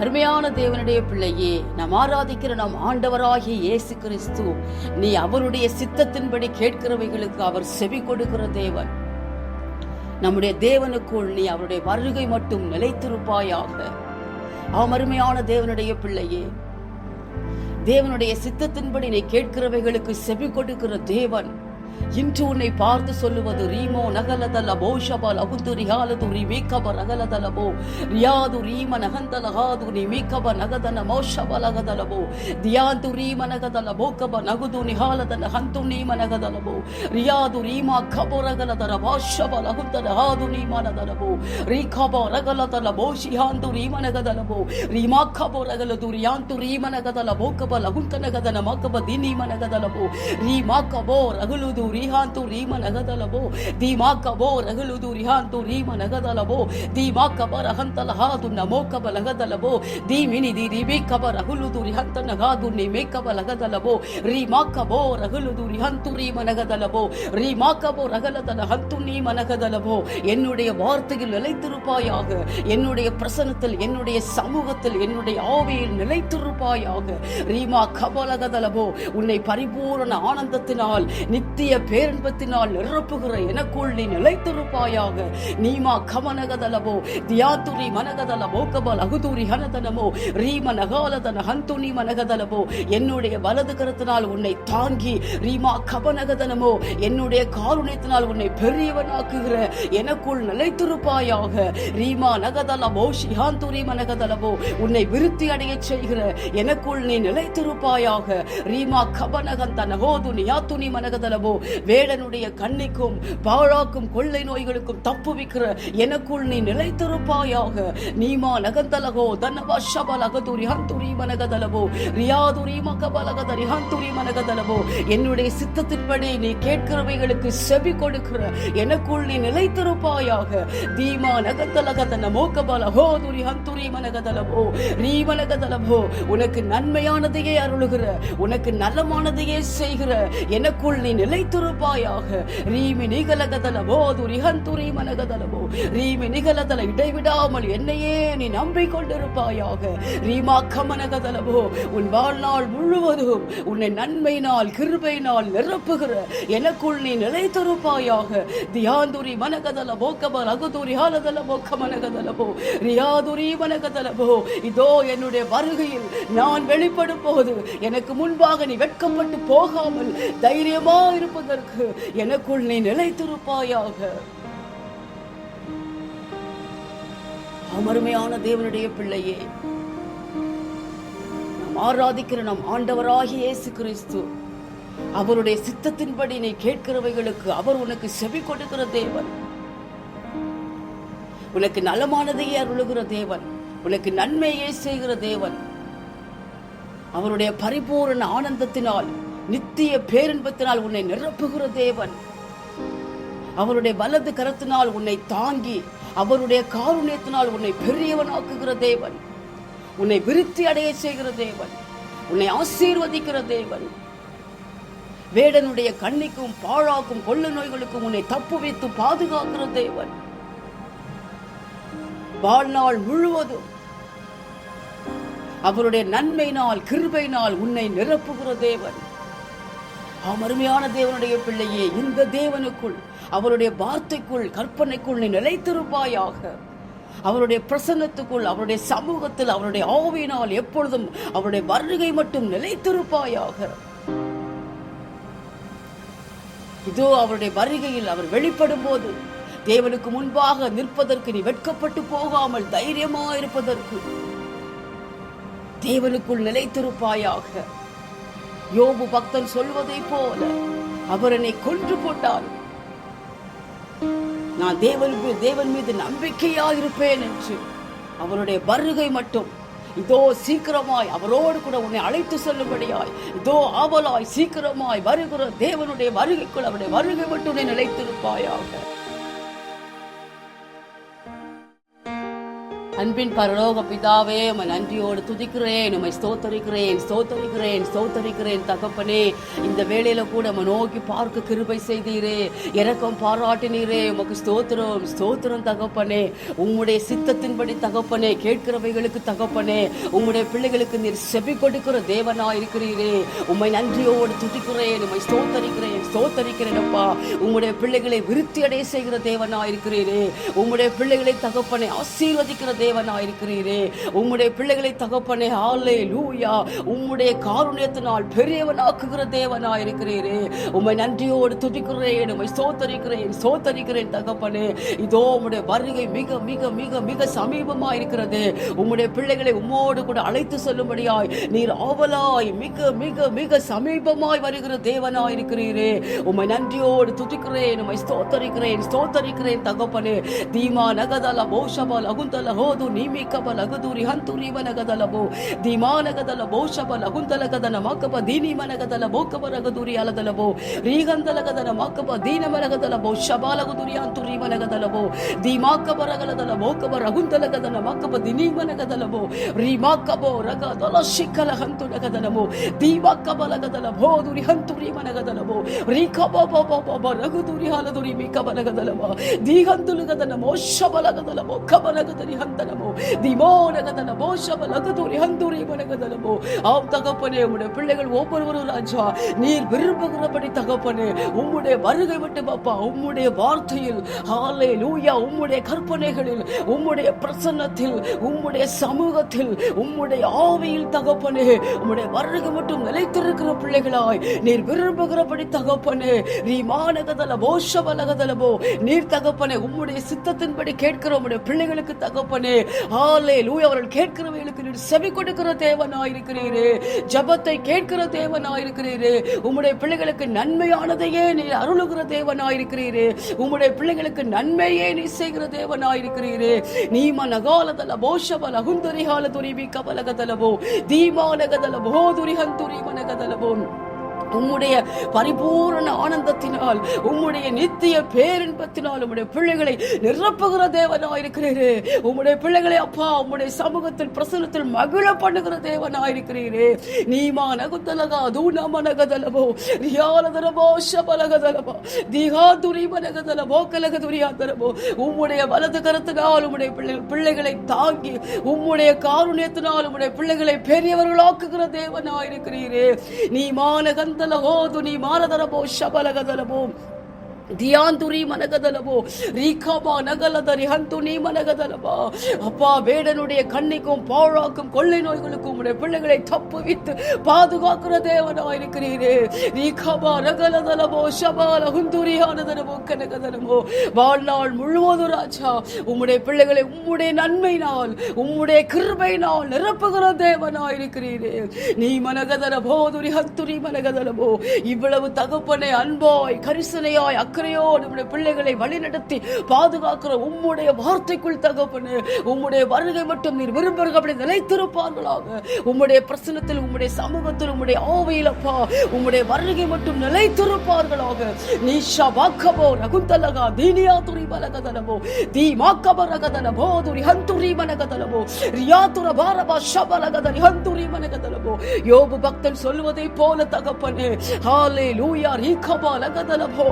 அருமையான தேவனுடைய பிள்ளையே நாம் ஆராதிக்கிற நம் ஆண்டவராகிய இயேசு கிறிஸ்து நீ அவருடைய சித்தத்தின்படி கேட்கிறவைகளுக்கு அவர் செவி கொடுக்கிற தேவன். நம்முடைய தேவனுக்குள் நீ அவருடைய வருகை மட்டும் நிலைத்திருப்பாயாக. ஆம் அருமையான தேவனுடைய பிள்ளையே தேவனுடைய சித்தத்தின்படி நீ கேட்கிறவைகளுக்கு செவி கொடுக்கிற தேவன். இன்று உன்னை பார்த்து சொல்லுவது ரீமோ நகலதலபோ ஷபல் அகுந்து ரிஹாலது ரிமீக்கப ரகலதலபோ ரியாது ரீம நகந்தலகாது நிமீக்கப நகதன மோஷப லகதலபோ தியாது ரீம நகதலபோ கப நகுது நிஹாலதன ஹந்து நீம நகதலபோ ரியாது ரீமா கபோ ரகலதர வாஷப லகுந்தன ஹாது நீம நகதலபோ ரீகப ரகலதலபோ ஷிஹாந்து ரீம நகதலபோ ரீமா கபோ ரகலது ரியாந்து ரீம நகதலபோ கப லகுந்த நகதன மகப தினீம நகதலபோ ரீமா கபோ ரகுலுது ರಿಹಾಂತು ರೀಮ ನಗದಲಬೋ ಧೀಮಾ ಕಬೋ ರಗಲುದು ರಿಹಾಂತು ರೀಮ ನಗದಲಬೋ ಧೀಮಾ ಕಬ ರಹಂತಲ ಹಾದು ನಮೋ ಕಬ ಲಗದಲಬೋ ಧೀಮಿನಿ ದಿ ರಿಮಿ ಕಬ ರಹುಲುದು ರಿಹಂತ ನಗಾದು ನಿಮೆ ಕಬ ಲಗದಲಬೋ ರೀಮಾ ಕಬೋ ರಗಲುದು ರಿಹಂತು ರೀಮ ನಗದಲಬೋ ರೀಮಾ ಕಬೋ ರಗಲದಲ ಹಂತು ನೀ ಮನಗದಲಬೋ என்னுடைய வார்த்தையில் நிலைத்திருப்பாயாக என்னுடைய பிரசனத்தில் என்னுடைய சமூகத்தில் என்னுடைய ஆவியில் நிலைத்திருப்பாயாக ரீமா கபலகதலபோ உன்னை பரிபூரண ஆனந்தத்தினால் நித்திய பேரன்பத்தினால் நிரப்புகிற எனக்குள் நீ நிலைத்திருப்பாயாக. நீமா கமனகதலபோ தியாத்துரி மனகதல மோகபல் அகுதூரி ஹனதனமோ ரீம நகாலதன ஹந்துனி மனகதலவோ என்னுடைய வலது கரத்தினால் உன்னை தாங்கி ரீமா கபனகதனமோ என்னுடைய காருண்யத்தினால் உன்னை பெரியவனாக்குகிற எனக்குள் நிலைத்திருப்பாயாக. ரீமா நகதலபோ ஷிஹாந்துரி மனகதலவோ உன்னை விருத்தி அடைய செய்கிற எனக்குள் நீ நிலைத்திருப்பாயாக. ரீமா கபனகந்த நகோது நியாத்துனி மனகதலவோ வேடனுடைய கண்ணிக்கும் பாழாக்கும் கொள்ளை நோய்களுக்கும் தப்புவிக்கிற எனக்குள் நீ நிலைத்திருப்பாயாக. நீமா நகந்தலகோ தன்னபா ஷபலகதுரி ஹந்துரி மனகதலவோ ரியாதுரி மகபலகதரி ஹந்துரி மனகதலவோ. என்னுடைய சித்தத்தின்படி நீ கேட்கிறவைகளுக்கு செவி கொடுக்கிற எனக்குள் நீ நிலைத்திருப்பாயாக. தீமா நகத்தலகதன மோகபலகோ துரி ஹந்துரி மனகதலபோ ரீமனகதலபோ உனக்கு நன்மையானதையே அருளுகிற உனக்கு நலமானதையே செய்கிற எனக்குள் நீ நிலைத்திரு நிலைத்திருப்பாயாக ரீமி நிகலகதல போது ரிஹந்துரி மனகதலபோ ரீமி நிகலதல இடைவிடாமல் என்னையே நீ நம்பிக்கொண்டிருப்பாயாக. ரீமா கமனகதலபோ உன் வாழ்நாள் முழுவதும் உன்னை நன்மையினால் கிருபையினால் நிரப்புகிற எனக்குள் நீ நிலைத்திருப்பாயாக. தியாந்துரி மனகதல போக்கபல் அகுதுரி ஹாலதல போக்க மனகதலபோ ரியாதுரி மனகதலபோ இதோ என்னுடைய வருகையில் நான் வெளிப்படும் போது எனக்கு முன்பாக நீ வெட்கப்பட்டு போகாமல் தைரியமா இருப்பது இருப்பதற்கு எனக்குள் நீ நிலைத்திருப்பாயாக. அமருமையான தேவனுடைய பிள்ளையே நாம் ஆராதிக்கிற நம் ஆண்டவராகிய இயேசு கிறிஸ்து அவருடைய சித்தத்தின்படி நீ கேட்கிறவைகளுக்கு அவர் உனக்கு செவி கொடுக்கிற தேவன். உனக்கு நலமானதையே அருளுகிற தேவன். உனக்கு நன்மையே செய்கிற தேவன். அவருடைய பரிபூரண ஆனந்தத்தினால் நித்திய பேரின்பத்தினால் உன்னை நிரப்புகிற தேவன். அவருடைய வலது கரத்தினால் உன்னை தாங்கி அவருடைய காருண்யத்தினால் உன்னை பெரியவனாக்குகிற தேவன். உன்னை விருத்தி அடைய செய்கிற தேவன். உன்னை ஆசீர்வதிக்கிற தேவன். வேடனுடைய கண்ணிக்கும் பாழாக்கும் கொள்ள நோய்களுக்கும் உன்னை தப்பு வைத்து பாதுகாக்கிற தேவன். வாழ்நாள் முழுவதும் அவருடைய நன்மையினால் கிருபையினால் உன்னை நிரப்புகிற தேவன். ஆம் அருமையான தேவனுடைய பிள்ளையே இந்த தேவனுக்குள் அவருடைய வார்த்தைக்குள் கற்பனைக்குள் நீ நிலைத்திருப்பாயாக. அவருடைய பிரசன்னத்துக்குள் அவருடைய சமூகத்தில் அவருடைய ஆவியினால் எப்பொழுதும் அவருடைய வருகை மட்டும் நிலைத்திருப்பாயாக. இதோ அவருடைய வருகையில் அவர் வெளிப்படும் போது தேவனுக்கு முன்பாக நிற்பதற்கு நீ வெட்கப்பட்டு போகாமல் தைரியமா இருப்பதற்கு தேவனுக்குள் நிலைத்திருப்பாயாக. யோபு பக்தன் சொல்வதை போல அவர் என்னை கொன்று போட்டார். நான் தேவன் தேவன் மீது நம்பிக்கையா இருப்பேன் என்று அவருடைய வருகை மட்டும். இதோ சீக்கிரமாய் அவரோடு கூட உன்னை அழைத்து செல்லும்படியாய் இதோ ஆவலாய் சீக்கிரமாய் வருகிற தேவனுடைய வருகைக்குள் அவருடைய வருகை மட்டும் உன்னை நிலைத்திருப்பாயாக. அன்பின் பரலோக பிதாவே உமை நன்றியோடு துதிக்கிறேன் உமை ஸ்தோத்தரிக்கிறேன் ஸ்தோத்தரிக்கிறேன் ஸ்தோத்தரிக்கிறேன் தகப்பனே. இந்த வேலையில கூட உம்மை நோக்கி பார்க்க கிருபை செய்தீரே. இறக்கம் பாராட்டினீரே. உமக்கு ஸ்தோத்திரம் ஸ்தோத்திரம் தகப்பனே. உம்முடைய சித்தத்தின்படி தகப்பனே கேட்கிறவைகளுக்கு தகப்பனே. உம்முடைய பிள்ளைகளுக்கு நீர் செபி கொடுக்கிற தேவனா இருக்கிறீரே. உமை நன்றியோடு துதிக்கிறேன் உமை ஸ்தோத்தரிக்கிறேன் ஸ்தோத்தரிக்கிறேன் அப்பா. உம்முடைய பிள்ளைகளை விருத்தி அடைய செய்கிற தேவனா இருக்கிறீரே. உம்முடைய பிள்ளைகளை தகப்பனை ஆசீர்வதிக்கிற தேவனா இருக்கிறீரே உம்முடைய பிள்ளைகளை தகப்பனே ஆலே லூயா உம்முடைய காருண்யத்தினால் பெரியவனாக்குகிற தேவனா இருக்கிறீரே உம்மை நன்றியோடு துதிக்கிறேன் உம்மை சோத்தரிக்கிறேன் சோத்தரிக்கிறேன் தகப்பனே. இதோ உம்முடைய வருகை மிக மிக மிக மிக சமீபமா இருக்கிறது உம்முடைய பிள்ளைகளை உம்மோடு கூட அழைத்து செல்லும்படியாய் நீர் ஆவலாய் மிக மிக மிக சமீபமாய் வருகிற தேவனாய் இருக்கிறீரே உம்மை நன்றியோடு துதிக்கிறேன் உம்மை ஸ்தோத்தரிக்கிறேன் ஸ்தோத்தரிக்கிறேன் தகப்பனே. தீமா நகதல போஷபல் அகுந்தல ஹோ ಲಗೋದು ನೀಮಿಕಬ ಲಗದೂರಿ ಹಂತೂರಿ ಬಲಗದ ಲಬೋ ಧಿಮಾನಗದ ಲಬೋ ಶಬ ಲಗುಂದಲಗದ ನಮಕಬ ದೀನಿ ಮನಗದ ಲಬೋ ಕಬ ರಗದೂರಿ ಅಲದ ಲಬೋ ರೀಗಂದಲಗದ ನಮಕಬ ದೀನ ಮಲಗದ ಲಬೋ ಶಬ ಲಗುದೂರಿ ಹಂತೂರಿ ಮಲಗದ ಲಬೋ ದಿಮಾಕ ಬರಗಲದ ಲಬೋ ರಗುಂದಲಗದ ನಮಕಬ ದಿನಿ ಮನಗದ ಲಬೋ ರೀಮಾಕಬೋ ರಗದಲ ಶಿಖಲ, ಹಂತು ನಗದ ಲಬೋ ದಿಮಾಕ ಬಲಗದ ಲಭೋ ದುರಿ ಹಂತುರಿ ಮನಗದ ಲಬೋ ರೀಕಬ ರಘುದುರಿ ಹಾಲದುರಿ ಮೀಕ ಬಲಗದ ಲಬ ದಿ ಹಂತುಲಗದ ನಮೋ ಶಬಲಗದ ಕಬ ಕಬಲಗದರಿ ಹಂತ ஸ்தோத்திரமோ திமோனகதலமோ சபலகதூரி ஹந்தூரி மனகதலமோ ஆம் தகப்பனே உடைய பிள்ளைகள் ஒவ்வொருவரும் ராஜா நீர் விரும்புகிறபடி தகப்பனே உம்முடைய வருகை விட்டு பாப்பா உம்முடைய வார்த்தையில் ஹாலே லூயா உம்முடைய கற்பனைகளில் உம்முடைய பிரசன்னத்தில் உம்முடைய சமூகத்தில் உம்முடைய ஆவியில் தகப்பனே உம்முடைய வருகை மட்டும் நிலைத்திருக்கிற பிள்ளைகளாய் நீர் விரும்புகிறபடி தகப்பனே நீ மாநகதலமோ சபலகதலமோ நீர் தகப்பனே உம்முடைய சித்தத்தின்படி கேட்கிற உம்முடைய பிள்ளைகளுக்கு தகப்பனே ஆண்டவரே ஆலே லூய் அவர்கள் கேட்கிறவர்களுக்கு நீர் செவி கொடுக்கிற தேவனாயிருக்கிறீரே. ஜபத்தை கேட்கிற தேவனாயிருக்கிறீரே. உம்முடைய பிள்ளைகளுக்கு நன்மையானதையே நீ அருளுகிற தேவனாயிருக்கிறீரே. உம்முடைய பிள்ளைகளுக்கு நன்மையே நீ செய்கிற தேவனாயிருக்கிறீரே. நீம நகாலதல போஷப லகுந்தரி ஹால துரிபி கபலகதலபோ தீமானகதல போதுரி ஹந்துரி உம்முடைய பரிபூரண ஆனந்தத்தினால் உம்முடைய நித்திய பேரின்பத்தினால் உம்முடைய பிள்ளைகளை நிரப்புகிற தேவனாயிருக்கிறீரே உம்முடைய பிள்ளைகளை அப்பா உம்முடைய சமூகத்தில் பிரசனத்தில் மகிழ பண்ணுகிற தேவனாய் இருக்கிறீரே. நீமா நகுத்தலகா தூணம நகதலபோ ரியாலதரபோ ஷபலகதலபோ தீகா துரிம நகதலபோ கலகதுரியாதரபோ உம்முடைய வலது கரத்தினால் உம்முடைய பிள்ளை பிள்ளைகளை தாங்கி உம்முடைய காருண்யத்தினால் உம்முடைய பிள்ளைகளை பெரியவர்களாக்குகிற தேவனாயிருக்கிறீரே இருக்கிறீரே. கந்த ಗದಲ ಓದು ನೀ ಮಾರದರ ಬೋ ಶಬಲ ಗದಲ ಬೋ தியாந்துரி மனகதலவோ ரீகாபா நகலதரி ஹந்து நீ மனகதலவா அப்பா வேடனுடைய கண்ணிக்கும் பாழாக்கும் கொள்ளை நோய்களுக்கும் உடைய பிள்ளைகளை தப்புவித்து பாதுகாக்கிற தேவனா இருக்கிறீரே ரீகாபா நகலதலவோ ஷபால ஹுந்துரியானதனவோ கனகதனமோ வாழ்நாள் முழுவதும் ராஜா உம்முடைய பிள்ளைகளை உம்முடைய நன்மையினால் உம்முடைய கிருபையினால் நிரப்புகிற தேவனா இருக்கிறீரே நீ மனகதலபோ துரி ஹந்துரி மனகதலவோ இவ்வளவு தகப்பனை அன்பாய் கரிசனையாய் அக்கறையோடு நம்முடைய பிள்ளைகளை வழிநடத்தி பாதுகாக்கிற உம்முடைய வார்த்தைக்குள் தகப்பனு உம்முடைய வருகை மட்டும் நீர் விரும்புகிறபடி நிலைத்திருப்பார்களாக. உம்முடைய பிரசனத்தில் உம்முடைய சமூகத்தில் உம்முடைய ஆவையில் அப்பா உம்முடைய வருகை மட்டும் நிலைத்திருப்பார்களாக. நீஷா வாக்கபோ ரகுந்தலகா தீனியா துரி பலகதனமோ தீ மாக்கப ரகதனமோ துரி ஹந்துரி மனகதனமோ ரியாதுர பாரபா ஷபலகதனி ஹந்துரி மனகதனமோ யோபு பக்தன் சொல்வதை போல தகப்பனு ஹாலே லூயா ரீகபா லகதனமோ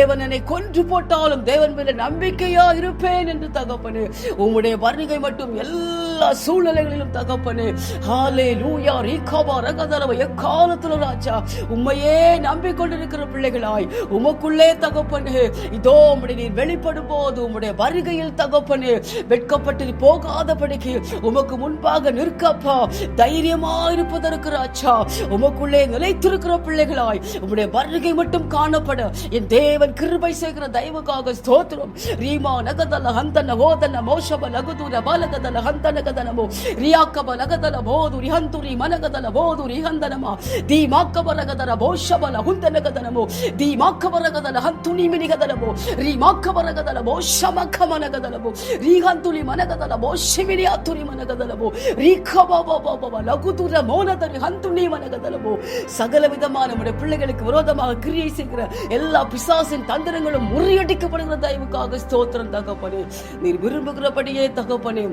தேவன் என்னை கொன்று போட்டாலும் தேவன் மேல நம்பிக்கையா இருப்பேன் என்று தகப்பனே. உம்முடைய வருகை மட்டும் எல்லா எல்லா சூழ்நிலைகளிலும் தகப்பனே. ஹாலே லூயா ரீகாபா ரகதரவ எக்காலத்துல ராஜா உம்மையே நம்பிக்கொண்டிருக்கிற பிள்ளைகளாய் உமக்குள்ளே தகப்பனே. இதோ உம்முடைய நீர் வெளிப்படும் போது உம்முடைய வருகையில் தகப்பனே வெட்கப்பட்டு போகாதபடிக்கு உமக்கு முன்பாக நிற்கப்பா. தைரியமா இருப்பதற்கு ராஜா உமக்குள்ளே நிலைத்திருக்கிற பிள்ளைகளாய் உம்முடைய வருகை மட்டும் காணப்பட. என் தேவன் கிருபை செய்கிற தெய்வக்காக ஸ்தோத்திரம். ரீமா நகதல ஹந்தன ஹோதன மோஷப லகுதூர பாலகதல ஹந்தன கதனமோ ரியாக்கப ಲಗದಲ ಬೋದು ರಿಹಂತುರಿ ಮನಗದಲ ಬೋದು ರಿಹಂದನಮ ದಿ ಮಾಕ್ಕಬರಗದಲ ಬೋಷಬಲ ಹುಂದನಗದನಮೋ ದಿ ಮಾಕ್ಕಬರಗದಲ ಹಂತುನಿ ಮಿನಿಗದಲಮೋ ರಿ ಮಾಕ್ಕಬರಗದಲ ಬೋಷಮಖ ಮನಗದಲಮೋ ರಿಹಂತುಲಿ ಮನಗದಲ ಬೋಷಿಮಿನಿ ಅತುರಿ ಮನಗದಲಮೋ ரிகபபபபப லகுதுர மோனதரி ஹந்துனி மனகதலமோ சகல விதமான நம்முடைய பிள்ளைகளுக்கு விரோதமாக கிரியை செய்கிற எல்லா பிசாசின் தந்திரங்களும் முறியடிக்கப்படுகிற தயவுக்காக ஸ்தோத்திரம் தகப்பனே நீர் விரும்புகிறபடியே தகப்பனே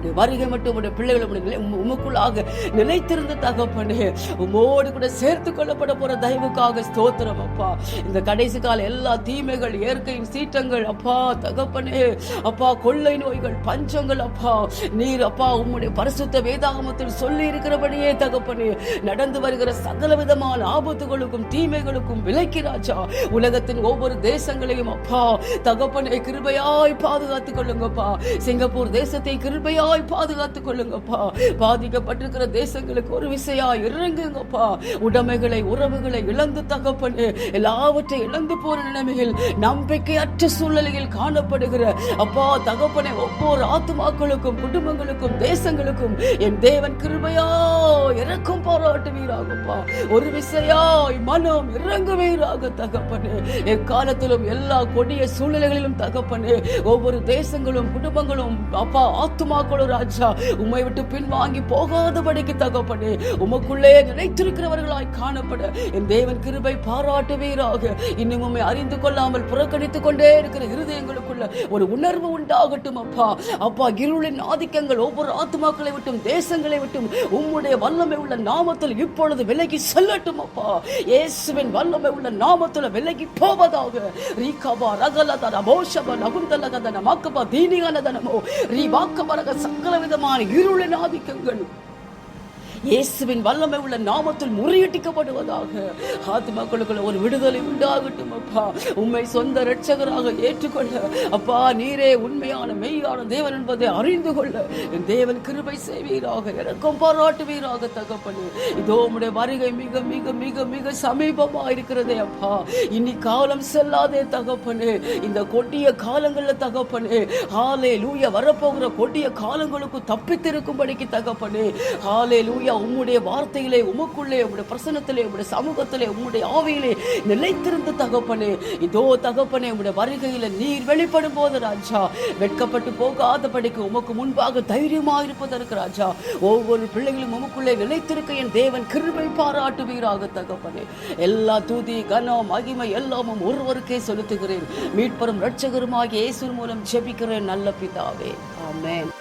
உடைய வருகை மட்டும் உடைய பிள்ளைகள் நிலை- உமக்குள்ளாக நிலைத்திருந்த தகப்பனே உம்மோடு கூட சேர்த்து கொள்ளப்பட போற தயவுக்காக ஸ்தோத்திரம் அப்பா. இந்த கடைசி கால எல்லா தீமைகள் இயற்கையும் சீற்றங்கள் அப்பா தகப்பனே அப்பா கொள்ளை நோய்கள் பஞ்சங்கள் அப்பா. நீர் அப்பா உம்முடைய பரிசுத்த வேதாகமத்தில் சொல்லி இருக்கிறபடியே தகப்பனே நடந்து வருகிற சகல விதமான ஆபத்துகளுக்கும் தீமைகளுக்கும் விலக்கி ராஜா. உலகத்தின் ஒவ்வொரு தேசங்களையும் அப்பா தகப்பனே கிருபையாய் பாதுகாத்துக் கொள்ளுங்கப்பா. சிங்கப்பூர் தேசத்தை கிருபையாய் பாதுகாத்துக் கொள்ளுங்கப்பா. பாதிக்கப்பட்டிருக்கிற தேசங்களுக்கு ஒரு விசையா இறங்குங்கப்பா. உடைமைகளை உறவுகளை இழந்து தகப்பனு எல்லாவற்றை இழந்து போற நிலைமையில் நம்பிக்கையற்ற சூழ்நிலையில் காணப்படுகிற அப்பா தகப்பனை ஒவ்வொரு ஆத்மாக்களுக்கும் குடும்பங்களுக்கும் தேசங்களுக்கும் என் தேவன் கிருபையா இறக்கும் பாராட்டுவீராகப்பா. ஒரு விசையாய் மனம் இறங்குவீராக தகப்பனு. எக்காலத்திலும் எல்லா கொடிய சூழ்நிலைகளிலும் தகப்பனு ஒவ்வொரு தேசங்களும் குடும்பங்களும் அப்பா ஆத்துமாக்களும் ராஜா உம்மை விட்டு பின்வாங்கி போகாதபடிக்கு தகப்பனே உமக்குள்ளே நினைத்திருக்கிறவர்களாய் காணப்பட என் தேவன் கிருபை பாராட்டுவீராக. இன்னும் உண்மை அறிந்து கொள்ளாமல் புறக்கணித்துக் கொண்டே இருக்கிற இருதயங்களுக்குள்ள ஒரு உணர்வு உண்டாகட்டும் அப்பா. அப்பா இருளின் ஆதிக்கங்கள் ஒவ்வொரு ஆத்மாக்களை விட்டும் தேசங்களை விட்டும் உம்முடைய வல்லமை உள்ள நாமத்தில் இப்பொழுது விலகி செல்லட்டும் அப்பா. இயேசுவின் வல்லமை உள்ள நாமத்தில் விலகி போவதாக. ரீகபா ரகலதன மோஷப நகுந்தலகதன மக்கபா தீனிகனதனமோ ரீ வாக்கபரக சகல விதமான இருளின் ஆதிக்கங்கள். இயேசுவின் வல்லமை உள்ள நாமத்தில் முறியடிக்கப்படுவதாக. ஆத்மாக்களுக்குள்ள ஒரு விடுதலை உண்டாகட்டும் அப்பா. உண்மை சொந்த இரட்சகராக ஏற்றுக்கொள்ள. அப்பா நீரே உண்மையான மெய்யான தேவன் என்பதை அறிந்து கொள்ள. என் தேவன் கிருபை செய்வீராக. எனக்கும் பாராட்டுவீராக தகப்பனே. இதோ உடைய வருகை மிக மிக மிக மிக சமீபமா இருக்கிறதே அப்பா. இனி காலம் செல்லாதே தகப்பனு. இந்த கொட்டிய காலங்கள்ல தகப்பனு. ஆலே லூய வரப்போகிற கொட்டிய காலங்களுக்கு தப்பித்திருக்கும்படிக்கு தகப்பனு. ஆலே லூய உம்முடைய வார்த்தையிலே உமக்குள்ளே உம்முடைய பிரசனத்திலே உம்முடைய சமூகத்திலே உம்முடைய ஆவியிலே நிலைத்திருந்த தகப்பனே. இதோ தகப்பனே உம்முடைய வருகையில நீர் வெளிப்படும் போது ராஜா வெட்கப்பட்டு போகாதபடிக்கு உமக்கு முன்பாக தைரியமாக இருப்பதற்கு ராஜா ஒவ்வொரு பிள்ளைகளும் உமக்குள்ளே நிலைத்திருக்க என் தேவன் கிருபை பாராட்டுவீராக தகப்பனே. எல்லா தூதி கனம் மகிமை எல்லாமும் ஒருவருக்கே செலுத்துகிறேன். மீட்பரும் இரட்சகருமாகிய இயேசு மூலம் ஜெபிக்கிறேன் நல்ல பிதாவே. ஆமேன்.